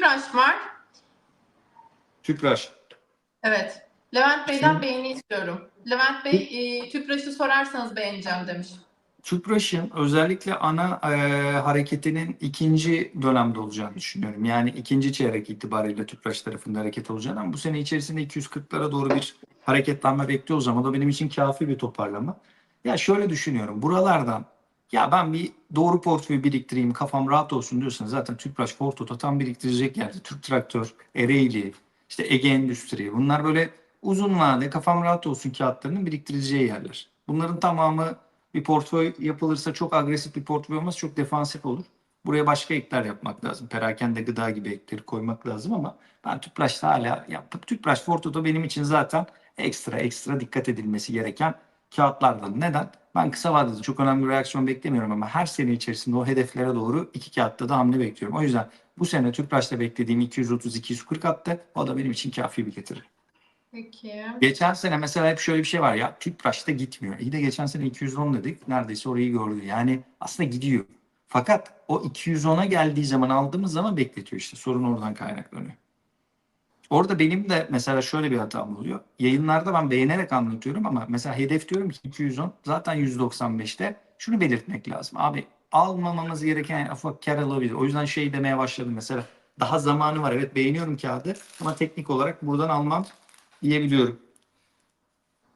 Tüpraş var. Tüpraş. Evet. Levent Bey'den Şimdi- beğeni istiyorum. Levent Bey e, Tüpraş'ı sorarsanız beğeneceğim demiş. Tüpraş'ın özellikle ana e, hareketinin ikinci dönemde olacağını düşünüyorum. Yani ikinci çeyrek itibariyle Tüpraş tarafında hareket olacağını ama bu sene içerisinde 240'lara doğru bir hareketlenme bekliyoruz ama da benim için kafi bir toparlama. Ya şöyle düşünüyorum. Buralardan ya ben bir doğru portföy biriktireyim kafam rahat olsun diyorsanız zaten Tüpraş Forto'da tam biriktirecek yerde. Türk Traktör, Ereğli, işte Ege Endüstri bunlar böyle uzun vade kafam rahat olsun kağıtlarının biriktireceği yerler. Bunların tamamı bir portföy yapılırsa çok agresif bir portföy olmaz, çok defansif olur. Buraya başka ekler yapmak lazım. Perakende gıda gibi ekleri koymak lazım ama ben Tüpraş'ta hala, ya Tüpraş Forto'da benim için zaten ekstra ekstra dikkat edilmesi gereken kağıtlardan. Neden? Ben kısa vadede çok önemli bir reaksiyon beklemiyorum ama her sene içerisinde o hedeflere doğru iki kağıtta da hamle bekliyorum. O yüzden bu sene Tüpraş'ta beklediğim 230-240 attı. O da benim için kafi bir getiri. Peki. Geçen sene mesela hep şöyle bir şey var ya Tüpraş'ta gitmiyor. İyi de geçen sene 210 dedik. Neredeyse orayı gördü. Yani aslında gidiyor. Fakat o 210'a geldiği zaman aldığımız zaman bekletiyor işte. Sorun oradan kaynaklanıyor. Orada benim de mesela şöyle bir hatam oluyor. Yayınlarda ben beğenerek anlatıyorum ama mesela hedef diyorum ki 210 zaten 195'te şunu belirtmek lazım. Abi almamamız gereken ufak kar alabilir. O yüzden şey demeye başladım mesela daha zamanı var. Evet beğeniyorum kağıdı ama teknik olarak buradan almam diyebiliyorum.